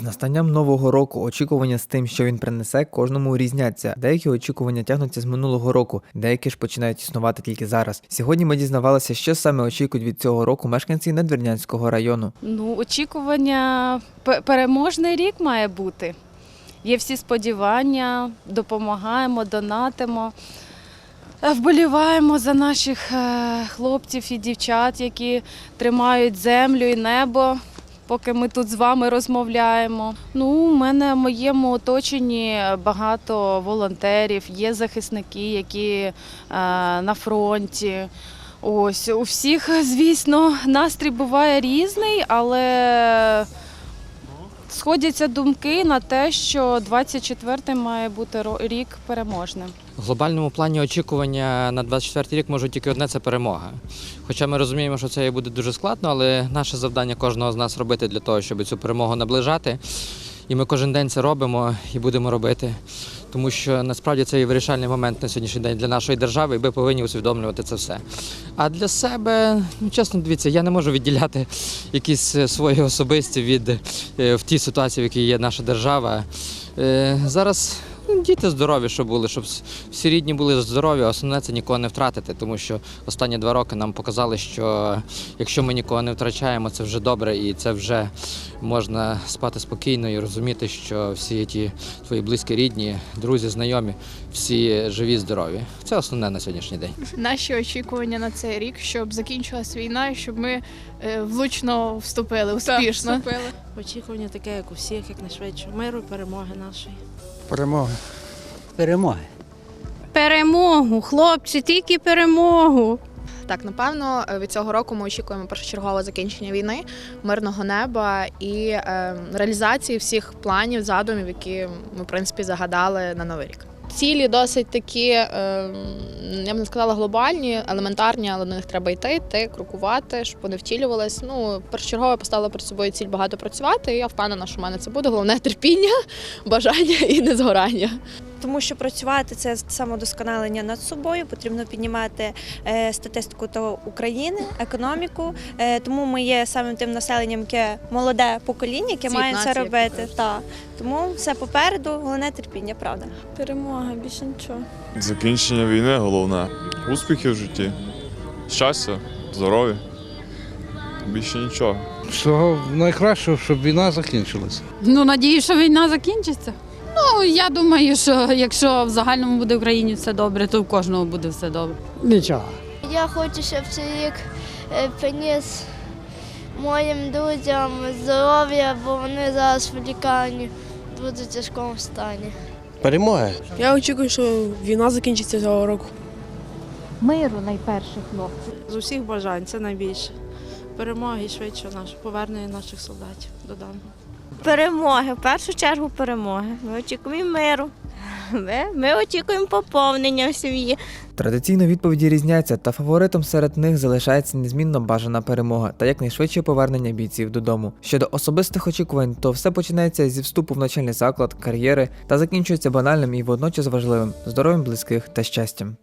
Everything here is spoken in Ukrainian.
З настанням нового року очікування з тим, що він принесе, кожному різняться. Деякі очікування тягнуться з минулого року, деякі ж починають існувати тільки зараз. Сьогодні ми дізнавалися, що саме очікують від цього року мешканці Надвірнянського району. Ну, очікування переможний рік має бути. Є всі сподівання, допомагаємо, донатимо, е, вболіваємо за наших е, хлопців і дівчат, які тримають землю і небо. Поки ми тут з вами розмовляємо. Ну, у мене в моєму оточенні багато волонтерів, є захисники, які е, на фронті. Ось у всіх, звісно, настрій буває різний, але сходяться думки на те, що 24-й має бути рік переможним. В глобальному плані очікування на 24-й рік може тільки одне це перемога. Хоча ми розуміємо, що це і буде дуже складно, але наше завдання кожного з нас робити для того, щоб цю перемогу наближати. І ми кожен день це робимо і будемо робити. Тому що насправді це є вирішальний момент на сьогоднішній день для нашої держави, і ми повинні усвідомлювати це все. А для себе, ну чесно, дивіться, я не можу відділяти якісь е, свої особисті від е, в тій ситуації, в якій є наша держава. Е, Зараз діти здорові, щоб були, щоб всі рідні були здорові. Основне це нікого не втратити, тому що останні два роки нам показали, що якщо ми нікого не втрачаємо, це вже добре, і це вже можна спати спокійно і розуміти, що всі ті твої близькі рідні, друзі, знайомі, всі живі, здорові. Це основне на сьогоднішній день. Наші очікування на цей рік, щоб закінчилась війна і щоб ми е, влучно вступили успішно. Очікування таке, як у всіх, як найшвидше. Миру і перемоги нашої. Перемоги. Перемоги. Перемогу, хлопці, тільки перемогу. Так, напевно, від цього року ми очікуємо першочергове закінчення війни, мирного неба і е, реалізації всіх планів, задумів, які ми в принципі загадали на новий рік. Цілі досить такі, е, я б не сказала глобальні, елементарні, але до них треба йти, йти, крокувати, щоб вони втілювались. Ну, першочергово я поставила перед собою ціль багато працювати. І я впевнена, що в мене це буде. Головне терпіння, бажання і незгорання. Тому що працювати це самодосконалення над собою, потрібно піднімати е, статистику та України, економіку. Е, тому ми є самим тим населенням, яке молоде покоління, яке має це робити. Та. Тому все попереду, головне терпіння, правда. Перемога, більше нічого. Закінчення війни головне. Успіхи в житті, щастя, здоров'я. Більше нічого. Всього найкращого, щоб війна закінчилася. Ну, надію, що війна закінчиться. Ну, я думаю, що якщо в загальному буде в Україні все добре, то в кожного буде все добре. Нічого. Я хочу, щоб цей рік е, приніс моїм друзям здоров'я, бо вони зараз в лікарні в дуже тяжкому стані. Перемоги. Я очікую, що війна закінчиться цього року. Миру найперше, хлопці. З усіх бажань це найбільше. Перемоги і швидше наш, повернення наших солдатів додому. Перемоги, в першу чергу перемоги. Ми очікуємо миру. Ми, ми очікуємо поповнення в сім'ї. Традиційно відповіді різняться, та фаворитом серед них залишається незмінно бажана перемога та якнайшвидше повернення бійців додому. Щодо особистих очікувань, то все починається зі вступу в навчальний заклад, кар'єри та закінчується банальним і водночас важливим здоров'ям близьких та щастям.